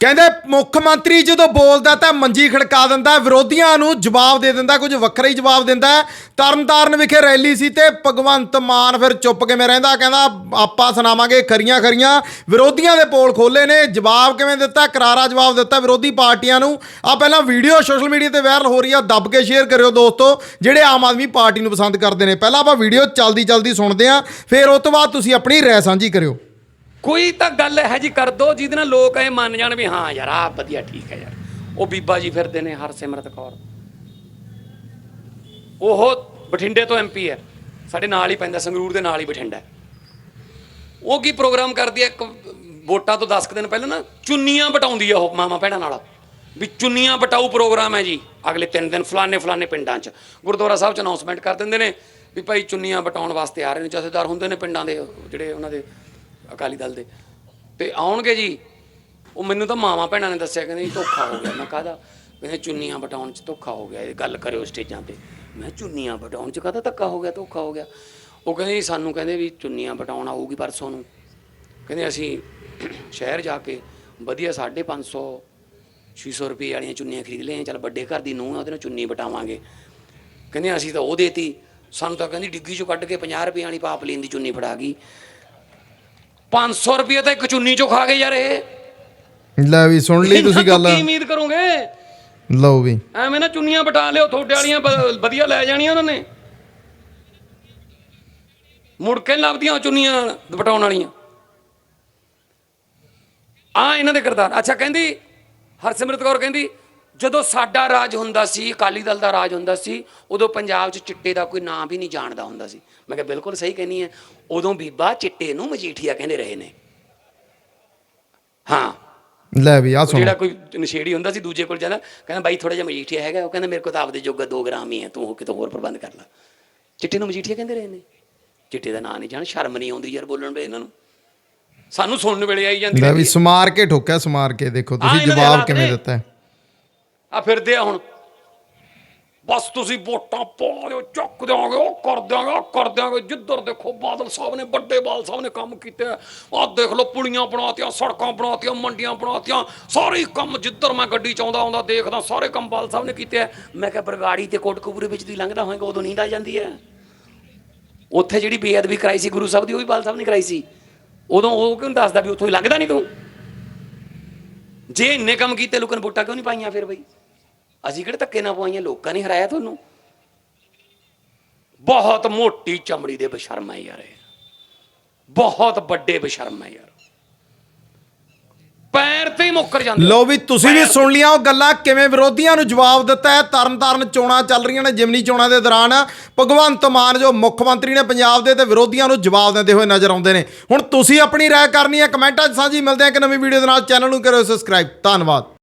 ਕਹਿੰਦੇ ਮੁੱਖ ਮੰਤਰੀ ਜਦੋਂ ਬੋਲਦਾ ਤਾਂ ਮੰਜੀ ਖੜਕਾ ਦਿੰਦਾ, ਵਿਰੋਧੀਆਂ ਨੂੰ ਜਵਾਬ ਦੇ ਦਿੰਦਾ, ਕੁਝ ਵੱਖਰਾ ਹੀ ਜਵਾਬ ਦਿੰਦਾ। ਹੈ। ਤਰਨਤਾਰਨ ਵਿਖੇ ਰੈਲੀ ਸੀ ਤੇ ਭਗਵੰਤ ਮਾਨ ਫਿਰ ਚੁੱਪ ਕਿਵੇਂ ਰਹਿੰਦਾ? ਕਹਿੰਦਾ, ਆਪਾਂ ਸੁਣਾਵਾਂਗੇ ਖਰੀਆਂ ਖਰੀਆਂ। ਵਿਰੋਧੀਆਂ ਦੇ ਪੋਲ ਖੋਲੇ ਨੇ, ਜਵਾਬ ਕਿਵੇਂ ਦਿੱਤਾ? ਕਰਾਰਾ ਜਵਾਬ ਦਿੱਤਾ ਵਿਰੋਧੀ ਪਾਰਟੀਆਂ ਨੂੰ। ਆ ਪਹਿਲਾਂ ਵੀਡੀਓ ਸੋਸ਼ਲ ਮੀਡੀਆ ਤੇ ਵਾਇਰਲ ਹੋ ਰਹੀ ਆ, ਦੱਬ ਕੇ ਸ਼ੇਅਰ ਕਰਿਓ ਦੋਸਤੋ, ਜਿਹੜੇ ਆਮ ਆਦਮੀ ਪਾਰਟੀ ਨੂੰ ਪਸੰਦ ਕਰਦੇ ਨੇ। ਪਹਿਲਾਂ ਆਪਾਂ ਵੀਡੀਓ ਚਲਦੀ ਚਲਦੀ ਸੁਣਦੇ ਆ, ਫਿਰ ਉਸ ਤੋਂ ਬਾਅਦ ਤੁਸੀਂ ਆਪਣੀ ਰਾਏ ਸਾਂਝੀ ਕਰਿਓ। ਕੋਈ ਤਾਂ ਗੱਲ ਹੈ ਜੀ ਕਰ ਦੋ ਜਿਹਦੇ ਨਾਲ ਲੋਕ ਇਹ ਮੰਨ ਜਾਣ ਵੀ ਹਾਂ ਯਾਰ ਆ ਵਧੀਆ ਠੀਕ ਹੈ ਯਾਰ। ਉਹ ਬੀਬਾ ਜੀ ਫਿਰਦੇ ਨੇ ਹਰਸਿਮਰਤ ਕੌਰ। ਉਹ ਬਠਿੰਡੇ ਤੋਂ ਐਮਪੀ ਹੈ। ਸਾਡੇ ਨਾਲ ਹੀ ਪੈਂਦਾ, ਸੰਗਰੂਰ ਦੇ ਨਾਲ ਹੀ ਬਠਿੰਡਾ ਉਹ ਕੀ ਪ੍ਰੋਗਰਾਮ ਕਰਦੀ ਹੈ? ਇੱਕ ਵੋਟਾਂ ਤੋਂ 10 ਕੁ ਦਿਨ ਪਹਿਲਾਂ ਨਾ ਚੁੰਨੀਆਂ ਬਟਾਉਂਦੀ ਆ ਉਹ ਮਾਮਾ ਭੈਣਾਂ ਨਾਲ। ਵੀ ਚੁੰਨੀਆਂ ਬਟਾਊ ਪ੍ਰੋਗਰਾਮ ਹੈ ਜੀ। ਅਗਲੇ 3 ਦਿਨ ਫਲਾਣੇ ਫਲਾਣੇ ਪਿੰਡਾਂ 'ਚ। ਗੁਰਦੁਆਰਾ ਸਾਹਿਬ 'ਚ ਅਨਾਉਂਸਮੈਂਟ ਕਰ ਦਿੰਦੇ ਨੇ ਵੀ ਭਾਈ ਚੁੰਨੀਆਂ ਬਟਾਉਣ ਵਾਸਤੇ ਆ ਰਹੇ ਨੇ। ਜਥੇਦਾਰ ਹੁੰਦੇ ਨੇ ਪਿੰਡਾਂ ਦੇ ਜਿਹੜੇ ਉਹਨਾਂ ਦੇ ਅਕਾਲੀ ਦਲ ਦੇ। ਤੇ ਆਉਣਗੇ ਜੀ। ਉਹ ਮੈਨੂੰ ਤਾਂ ਮਾਵਾਂ ਭੈਣਾਂ ਨੇ ਦੱਸਿਆ, ਕਹਿੰਦੇ ਜੀ ਧੋਖਾ ਹੋ ਗਿਆ। ਮੈਂ ਕਾਹਦਾ? ਕਹਿੰਦੇ ਚੁੰਨੀਆਂ ਬਟਾਉਣ 'ਚ ਧੋਖਾ ਹੋ ਗਿਆ। ਇਹ ਗੱਲ ਕਰਿਓ ਸਟੇਜਾਂ ਤੇ। ਮੈਂ ਚੁੰਨੀਆਂ ਬਟਾਉਣ 'ਚ ਕਾਹਦਾ ਧੱਕਾ ਹੋ ਗਿਆ, ਧੋਖਾ ਹੋ ਗਿਆ। ਉਹ ਕਹਿੰਦੇ ਜੀ ਸਾਨੂੰ ਕਹਿੰਦੇ ਵੀ ਚੁੰਨੀਆਂ ਬਟਾਉਣ ਆਊਗੀ ਪਰਸੋਂ ਨੂੰ। ਕਹਿੰਦੇ ਅਸੀਂ ਸ਼ਹਿਰ ਜਾ ਕੇ ਵਧੀਆ 550 600 ਰੁਪਏ ਵਾਲੀਆਂ ਚੁੰਨੀਆਂ ਖਰੀਦ ਲਈਆਂ। ਚੱਲ ਵੱਡੇ ਘਰ ਦੀ ਨੂੰਹ ਆ, ਉਹਦੇ ਨਾਲ ਚੁੰਨੀ ਵਟਾਵਾਂਗੇ। ਕਹਿੰਦੇ ਅਸੀਂ ਤਾਂ ਉਹ ਦੇਤੀ। ਸਾਨੂੰ ਤਾਂ ਕਹਿੰਦੀ ਡਿੱਗੀ ਚੋਂ ਕੱਢ ਕੇ 50 ਰੁਪਏ ਵਾਲੀ ਪਾਪ ਲੈਣ ਦੀ ਚੁੰਨੀ ਫੜਾ ਗਈ। 500 ਰੁਪਏ ਤਾਂ ਇੱਕ ਚੁੰਨੀ ਚੋਂ ਖਾ ਗਏ ਯਾਰ ਇਹ ਲੈ ਵੀ ਸੁਣ ਲਈ ਤੁਸੀਂ ਗੱਲ। ਕੀ ਉਮੀਦ ਕਰੋਗੇ? ਲਓ ਵੀ। ਐਵੇਂ ਨਾ ਚੁੰਨੀਆਂ ਬਟਾ ਲਿਓ ਤੁਹਾਡੇ ਵਾਲੀਆਂ ਵਧੀਆ ਲੈ ਜਾਣੀਆਂ ਉਹਨਾਂ ਨੇ। ਮੁੜ ਕੇ ਲੱਭਦੀਆਂ ਚੁੰਨੀਆਂ ਬਟਾਉਣ ਵਾਲੀਆਂ। ਆ ਇਹਨਾਂ ਦੇ ਕਿਰਦਾਰ। ਅੱਛਾ ਕਹਿੰਦੀ ਹਰਸਿਮਰਤ ਕੌਰ ਕਹਿੰਦੀ ਜਦੋਂ ਸਾਡਾ ਰਾਜ ਹੁੰਦਾ ਸੀ ਅਕਾਲੀ ਦਲ ਦਾ ਰਾਜ ਹੁੰਦਾ ਸੀ ਉਦੋਂ ਪੰਜਾਬ 'ਚ ਚਿੱਟੇ ਦਾ ਕੋਈ ਨਾਂ ਵੀ ਨਹੀਂ ਜਾਣਦਾ ਹੁੰਦਾ ਸੀ। ਮੈਂ ਕਿਹਾ ਬਿਲਕੁਲ ਸਹੀ ਕਹਿੰਨੀ ਹੈ ਉਦੋਂ ਬੀਬਾ ਚਿੱਟੇ ਨੂੰ ਮਜੀਠੀਆ ਕਹਿੰਦੇ ਰਹੇ ਨੇ। ਹਾਂ। ਲੈ ਵੀ ਆ ਸੁਣੋ ਜਿਹੜਾ ਕੋਈ ਨਸ਼ੇੜੀ ਹੁੰਦਾ ਸੀ ਦੂਜੇ ਕੋਲ ਜਾਂਦਾ ਕਹਿੰਦਾ ਬਾਈ ਥੋੜਾ ਜਿਹਾ ਮਜੀਠੀਆ ਹੈਗਾ ਉਹ ਕਹਿੰਦਾ ਮੇਰੇ ਕੋਲ ਤਾਂ ਆਪਦੇ ਜੋਗਾ 2 ਗ੍ਰਾਮ ਹੀ ਹੈ ਤੂੰ ਕਿਤੋਂ ਹੋਰ ਪ੍ਰਬੰਧ ਕਰ ਲੈ। ਚਿੱਟੇ ਨੂੰ ਮਜੀਠੀਆ ਕਹਿੰਦੇ ਰਹੇ ਨੇ। ਚਿੱਟੇ ਦਾ ਨਾਂ ਨਹੀਂ ਜਾਣ ਸ਼ਰਮ ਨਹੀਂ ਆਉਂਦੀ ਯਾਰ ਬੋਲਣ ਵੇ ਇਹਨਾਂ ਨੂੰ। ਸਾਨੂੰ ਸੁਣਨ ਵੇਲੇ ਆਈ ਜਾਂਦੀ ਲੈ ਵੀ ਹੈ। ਸਮਾਰ ਕੇ ਠੋਕਿਆ ਸਮਾਰ ਕੇ ਦੇਖੋ ਤੁਸੀਂ ਦੇ ਜਵਾਬ ਕਿਵੇਂ। ਦਿੱਤਾ ਹੈ। ਆ ਫਿਰਦੇ ਆ ਹੁਣ। ਬਸ ਤੁਸੀਂ ਵੋਟਾਂ ਪਾ ਦਿਓ, ਚੱਕ ਦਿਆਂਗੇ ਉਹ ਕਰ ਦਿਆਂਗੇ, ਉਹ ਕਰ ਦਿਆਂਗੇ। ਜਿੱਧਰ ਦੇਖੋ ਬਾਦਲ ਸਾਹਿਬ ਨੇ, ਵੱਡੇ ਬਾਲ ਸਾਹਿਬ ਨੇ ਕੰਮ ਕੀਤੇ ਆ। ਦੇਖ ਲਓ, ਪੁਲੀਆਂ ਬਣਾਤੀਆਂ, ਸੜਕਾਂ ਬਣਾਤੀਆਂ, ਮੰਡੀਆਂ ਬਣਾਤੀਆਂ, ਸਾਰੇ ਕੰਮ ਜਿੱਧਰ ਮੈਂ ਗੱਡੀ ਚ ਆਉਂਦਾ ਆਉਂਦਾ ਦੇਖਦਾ, ਸਾਰੇ ਕੰਮ ਬਾਲ ਸਾਹਿਬ ਨੇ ਕੀਤੇ ਆ। ਮੈਂ ਕਿਹਾ ਬਰਗਾੜੀ ਤੇ ਕੋਟਕਪੂਰੇ ਵਿੱਚ ਦੀ ਲੰਘਦਾ ਹੋਏਗਾ, ਉਦੋਂ ਨੀਂਦ ਆ ਜਾਂਦੀ ਹੈ ਉੱਥੇ ਜਿਹੜੀ ਬੇਅਦਬੀ ਕਰਾਈ ਸੀ ਗੁਰੂ ਸਾਹਿਬ ਦੀ, ਉਹ ਵੀ ਬਾਲ ਸਾਹਿਬ ਨੇ ਕਰਾਈ ਸੀ। ਉਦੋਂ ਉਹ ਕਿਉਂ ਦੱਸਦਾ ਵੀ ਉੱਥੋਂ ਹੀ ਲੰਘਦਾ ਨਹੀਂ ਤੂੰ? ਜੇ ਇੰਨੇ ਕੰਮ ਕੀਤੇ ਲੋਕਾਂ ਨੇ ਵੋਟਾਂ ਕਿਉਂ ਨਹੀਂ ਪਾਈਆਂ ਫਿਰ ਬਈ? ਅਸੀਂ ਕਿਹੜੇ ਧੱਕੇ ਨਾ ਪਵਾਈਆਂ ਲੋਕਾਂ ਨੇ ਹਰਾਇਆ ਤੁਹਾਨੂੰ। ਬਹੁਤ ਮੋਟੀ ਚਮੜੀ ਦੇ ਬਸ਼ਰਮ ਹੈ ਯਾਰ ਇਹ। ਬਹੁਤ ਵੱਡੇ ਬਸ਼ਰਮ ਹੈ ਯਾਰ। ਤੇ ਹੀ ਮੁੱਕਰ ਜਾਂਦੇ ਲਓ ਵੀ ਤੁਸੀਂ ਵੀ ਸੁਣ ਲਿਆ ਉਹ ਗੱਲਾਂ ਕਿਵੇਂ ਵਿਰੋਧੀਆਂ ਨੂੰ ਜਵਾਬ ਦਿੱਤਾ ਹੈ। ਤਰਨਤਾਰਨ ਚੋਣਾਂ ਚੱਲ ਰਹੀਆਂ ਨੇ ਜਿਮਨੀ ਚੋਣਾਂ ਦੇ ਦੌਰਾਨ। ਭਗਵੰਤ ਮਾਨ ਜੋ ਮੁੱਖ ਮੰਤਰੀ ਨੇ ਪੰਜਾਬ ਦੇ ਤੇ ਵਿਰੋਧੀਆਂ ਨੂੰ ਜਵਾਬ ਦਿੰਦੇ ਹੋਏ ਨਜ਼ਰ ਆਉਂਦੇ ਨੇ। ਹੁਣ ਤੁਸੀਂ ਆਪਣੀ ਰਾਏ ਕਰਨੀ ਹੈ ਕਮੈਂਟਾਂ 'ਚ ਸਾਂਝੀ ਮਿਲਦੇ ਆ ਇੱਕ ਨਵੀਂ ਵੀਡੀਓ ਦੇ ਨਾਲ। ਚੈਨਲ ਨੂੰ ਕਰੋ ਸਬਸਕ੍ਰਾਈਬ। ਧੰਨਵਾਦ।